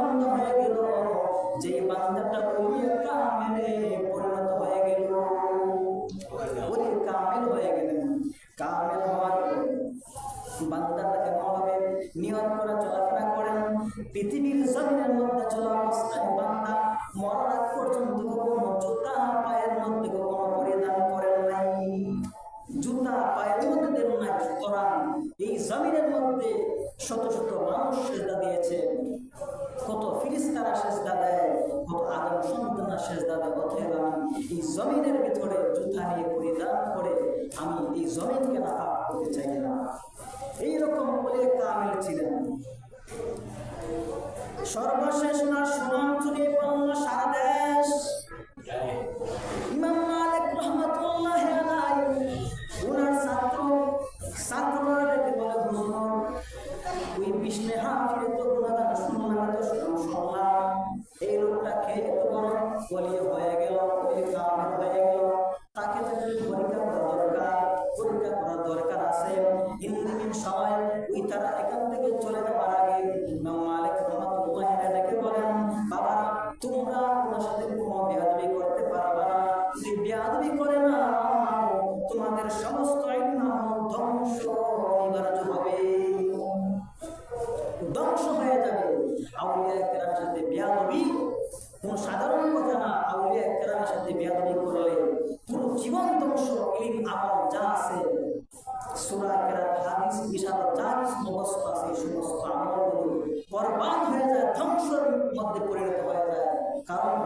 বান্দা হয়ে গেল। যে বান্দাটা ওই কামেলে পরিণত হয়ে গেল। ওই কামেল হয়ে গেল। কামেল হওয়ার বান্দাটা এমনভাবে নিয়ত করা চলাফেরা করেন পৃথিবীর জমিনের মধ্যে চলা অবস্থায় বান্দা মরার পর্যন্ত কোনো জুতা পায়ের মধ্যে কোনো পরিধান করেন নাই। জুতা পায়ের মধ্যে দেন নাই। সুতরাং এই জমিনের মধ্যে শত শত সেজদা দেয় আদম সেজদা দেয় আমি এই জমিনের ভিতরে জুতা নিয়ে পরিধান করে আমি এই জমিনকে নাফাক করতে চাই না। এইরকম বলে কামিল ছিলেন। সর্বশেষ বলি হয়ে গেল বলি কামের হয়ে গেল। তাকে যদি পরীক্ষা করা দরকার, পরীক্ষা করা দরকার আছে। ইন্দিন সময় ওই তারা এখান থেকে চলে যাওয়ার আগে মালিক রহমাতুল্লাহ ডেকে বলেন বাবা তোমরা ওনার সাথে কোনো বেয়াদবি করতে পারবা না। যদি বেয়াদবি করে না, তোমাদের সমস্ত ধ্বংস অনিবার্য হবে। ধ্বংস হয়ে যাবে। আউলিয়া কেরামের সাথে বেয়াদবি কোন সাধারণ কথা না, আউলিয়া কেরামের সাথে বেয়াদবি করলে পুরো জীবন ধ্বংস ইলিম আমল যা আছে, সুরা কেরাত হাদিস ইশারা যা কিছু মুখস্থ আছে, এই সমস্ত আমলগুলো বরবাদ হয়ে যায়, ধ্বংসের মধ্যে পরিণত হয়ে যায়। কারণ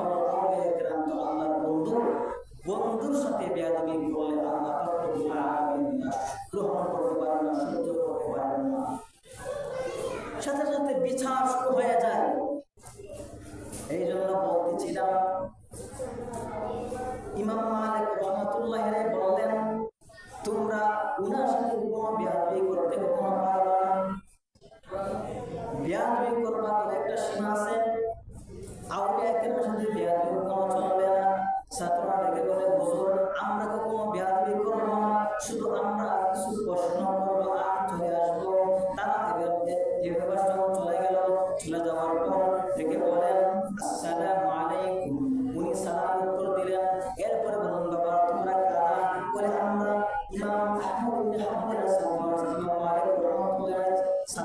এই জন্য বলতেছিলাম। ইমাম মালিক রহমতুল্লাহ বললেন, তোমরা উনার সাথে কোনো বিয়াদবি করতে কখনো পারবা না। বিয়াদবি করবা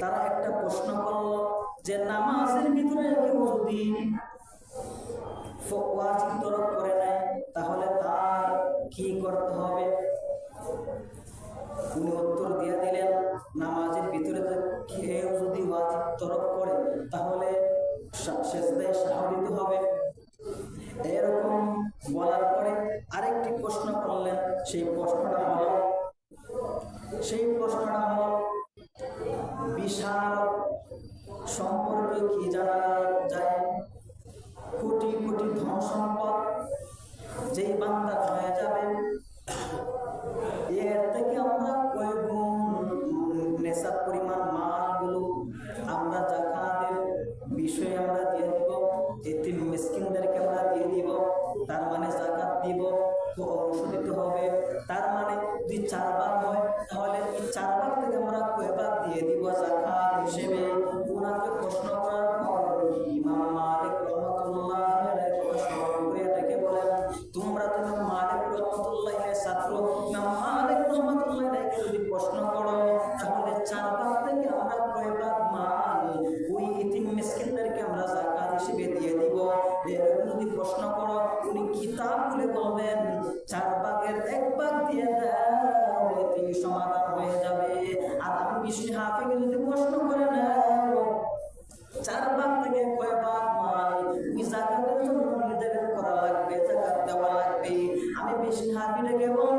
তারা একটা প্রশ্ন করল যে, নামাজের ভিতরে কেউ যদি তরফ করে নেয়, তাহলে তার কি করতে হবে? সেই প্রশ্নটা হলো বিশাল সম্পর্কে কি জানা যায়? কোটি কোটি ধন সম্পদ যেই বান্দা হয়ে যাবে, এর থেকে আমরা কয়েক নেশার পরিমাণ মালগুলো আমরা জাকাতের বিষয়ে আমরা দিয়ে দিব। এতিম এই থেকে আমরা কয় দিয়ে দিব জাকাত হিসেবে। ওনাকে প্রশ্ন করার পর ইমাম মালিক রহমতুল্লাহ আলাইহি করে এটাকে বলেন, তোমরা তো ইমাম মালিক বিষ্ণু হাফিকে যদি প্রশ্ন করে না চার ভাগ থেকে কয় ভাগ মাল, ওই জাকাতের জন্য নির্ধারণ করা লাগবে, জাকাত দেওয়া লাগবে। আমি বিষ্ণু হাফিটাকে বল